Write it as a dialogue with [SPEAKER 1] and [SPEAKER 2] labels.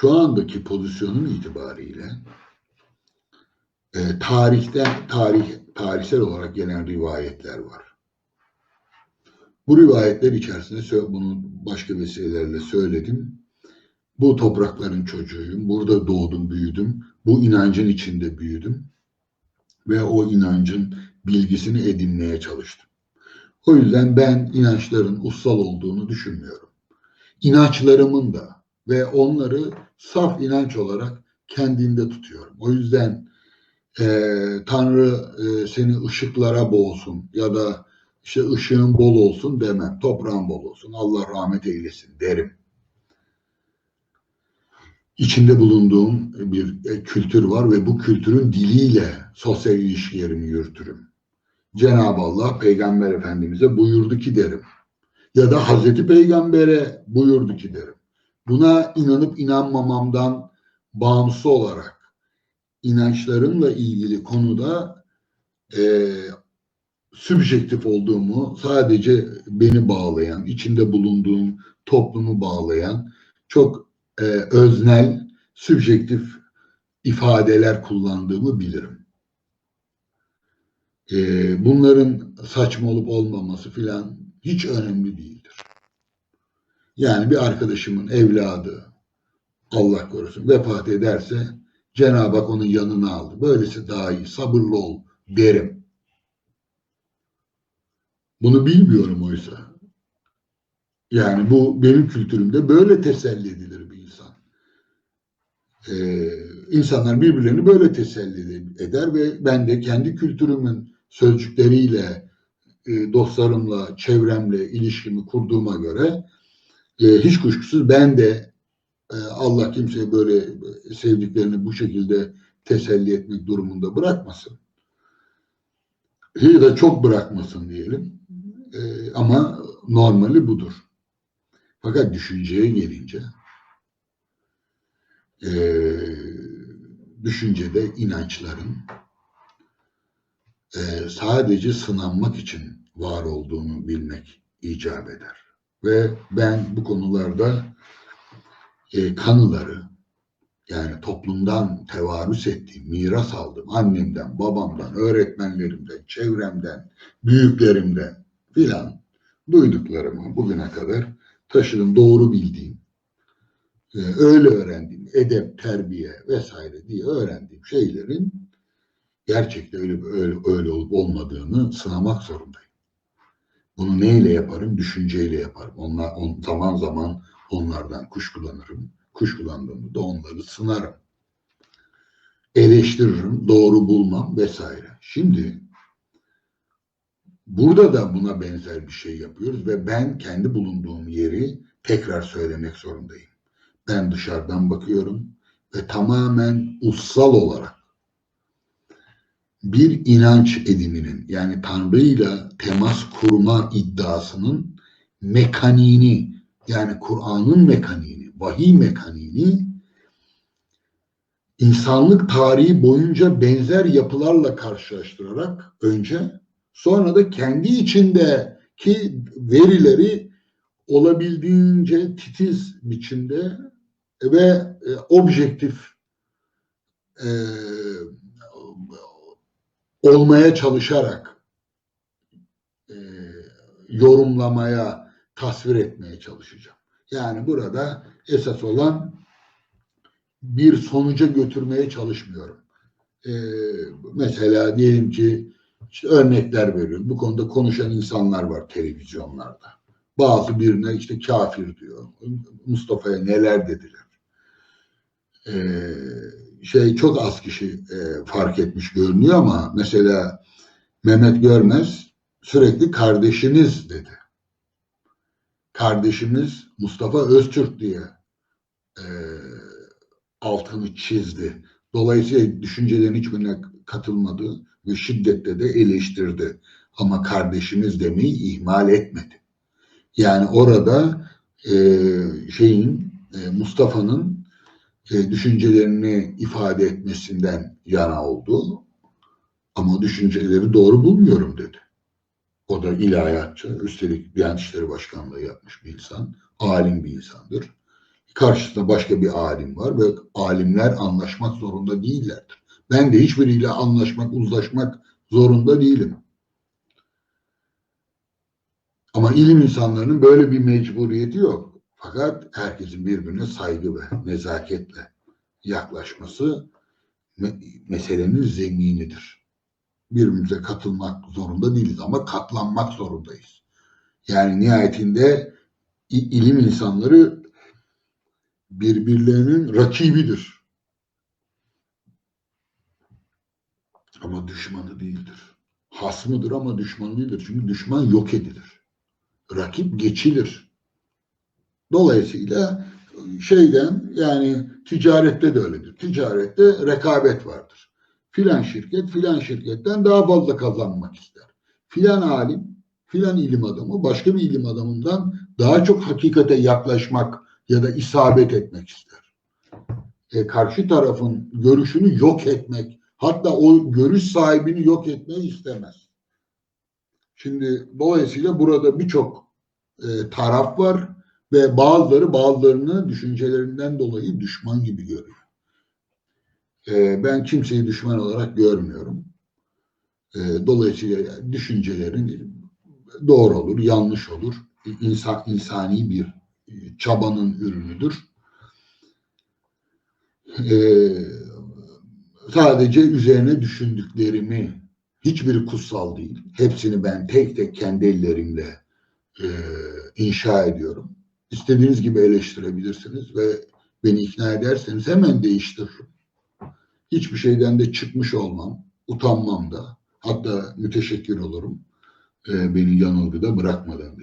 [SPEAKER 1] şu andaki pozisyonun itibariyle e, tarihten tarih tarihsel olarak gelen rivayetler var. Bu rivayetler içerisinde bunu başka vesilelerle söyledim. Bu toprakların çocuğuyum. Burada doğdum, büyüdüm. Bu inancın içinde büyüdüm. Ve o inancın bilgisini edinmeye çalıştım. O yüzden ben inançların ussal olduğunu düşünmüyorum. İnançlarımın da ve onları saf inanç olarak kendinde tutuyorum. O yüzden eee, Tanrı eee, seni ışıklara boğsun ya da işte ışığın bol olsun demem. Toprağın bol olsun. Allah rahmet eylesin derim. İçinde bulunduğum bir e, kültür var ve bu kültürün diliyle sosyal ilişkilerimi yürütürüm. Cenab-ı Allah Peygamber Efendimiz'e buyurdu ki derim. Ya da Hazreti Peygamber'e buyurdu ki derim. Buna inanıp inanmamamdan bağımsız olarak inançlarımla ilgili konuda e, sübjektif olduğumu sadece beni bağlayan, içinde bulunduğum toplumu bağlayan çok e, öznel, sübjektif ifadeler kullandığımı bilirim. E, bunların saçma olup olmaması filan hiç önemli değildir. Yani bir arkadaşımın evladı Allah korusun vefat ederse Cenab-ı Hak onun yanına aldı. Böylesi daha iyi, sabırlı ol derim. Bunu bilmiyorum oysa. Yani bu benim kültürümde böyle teselli edilir bir insan. Ee, insanlar birbirlerini böyle teselli eder ve ben de kendi kültürümün sözcükleriyle e, dostlarımla, çevremle ilişkimi kurduğuma göre e, hiç kuşkusuz ben de e, Allah kimseye böyle sevdiklerini bu şekilde teselli etmek durumunda bırakmasın. Ya da çok bırakmasın diyelim. E, ama normali budur. Fakat düşünceye gelince e, düşüncede inançların e, sadece sınanmak için var olduğunu bilmek icap eder. Ve ben bu konularda e, kanıları yani toplumdan tevarüs ettiğim, miras aldım. Annemden, babamdan, öğretmenlerimden, çevremden, büyüklerimden filan duyduklarımı bugüne kadar taşıdım, doğru bildiğim, e, öyle öğrendiğim, edep, terbiye vesaire diye öğrendiğim şeylerin gerçekten öyle öyle, öyle olup olmadığını sınamak zorundayım. Bunu neyle yaparım? Düşünceyle yaparım. Onlar, on, zaman zaman onlardan kuşkulanırım. Kuşkulandığımda da onları sınarım. Eleştiririm, doğru bulmam vesaire. Şimdi burada da buna benzer bir şey yapıyoruz ve ben kendi bulunduğum yeri tekrar söylemek zorundayım. Ben dışarıdan bakıyorum ve tamamen ussal olarak bir inanç ediminin yani Tanrı'yla temas kurma iddiasının mekaniğini yani Kur'an'ın mekaniğini, vahiy mekaniğini insanlık tarihi boyunca benzer yapılarla karşılaştırarak önce sonra da kendi içindeki verileri olabildiğince titiz biçimde ve e, objektif e, olmaya çalışarak e, yorumlamaya, tasvir etmeye çalışacağım. Yani burada esas olan bir sonuca götürmeye çalışmıyorum. E, mesela diyelim ki işte örnekler veriyorum. Bu konuda konuşan insanlar var televizyonlarda. Bazı birine işte kafir diyor. Mustafa'ya neler dediler. Eee şey çok az kişi e, fark etmiş görünüyor ama mesela Mehmet Görmez sürekli kardeşiniz dedi. Kardeşimiz Mustafa Öztürk diye e, altını çizdi. Dolayısıyla düşüncelerin hiçbirine katılmadı ve şiddetle de eleştirdi. Ama kardeşimiz demeyi ihmal etmedi. Yani orada e, şeyin e, Mustafa'nın e, düşüncelerini ifade etmesinden yana oldu. Ama düşünceleri doğru bulmuyorum dedi. O da ilahiyatçı, üstelik Diyanet İşleri Başkanlığı yapmış bir insan, alim bir insandır. Karşısında başka bir alim var ve alimler anlaşmak zorunda değillerdir. Ben de hiçbiriyle anlaşmak, uzlaşmak zorunda değilim. Ama ilim insanlarının böyle bir mecburiyeti yok. Fakat herkesin birbirine saygı ve nezaketle yaklaşması me- meselenin zeminidir. Birbirimize katılmak zorunda değiliz ama katlanmak zorundayız. Yani nihayetinde ilim insanları birbirlerinin rakibidir. Ama düşmanı değildir. Hasmıdır ama düşmanı değildir. Çünkü düşman yok edilir. Rakip geçilir. Dolayısıyla şeyden yani ticarette de öyledir. Ticarette rekabet vardır. Filan şirket filan şirketten daha fazla kazanmak ister. Filan alim, filan ilim adamı başka bir ilim adamından daha çok hakikate yaklaşmak ya da isabet etmek ister. E, karşı tarafın görüşünü yok etmek, hatta o görüş sahibini yok etmeyi istemez. Şimdi dolayısıyla burada birçok e, taraf var ve bazıları bazılarını düşüncelerinden dolayı düşman gibi görüyor. E, ben kimseyi düşman olarak görmüyorum. E, dolayısıyla düşüncelerin doğru olur, yanlış olur. İnsan, insani bir e, çabanın ürünüdür. E, sadece üzerine düşündüklerimi hiçbiri kutsal değil. Hepsini ben tek tek kendi ellerimle e, inşa ediyorum. İstediğiniz gibi eleştirebilirsiniz ve beni ikna ederseniz hemen değiştiririm. Hiçbir şeyden de çıkmış olmam, utanmam da. Hatta müteşekkir olurum. E, beni yanılgıda bırakmadan.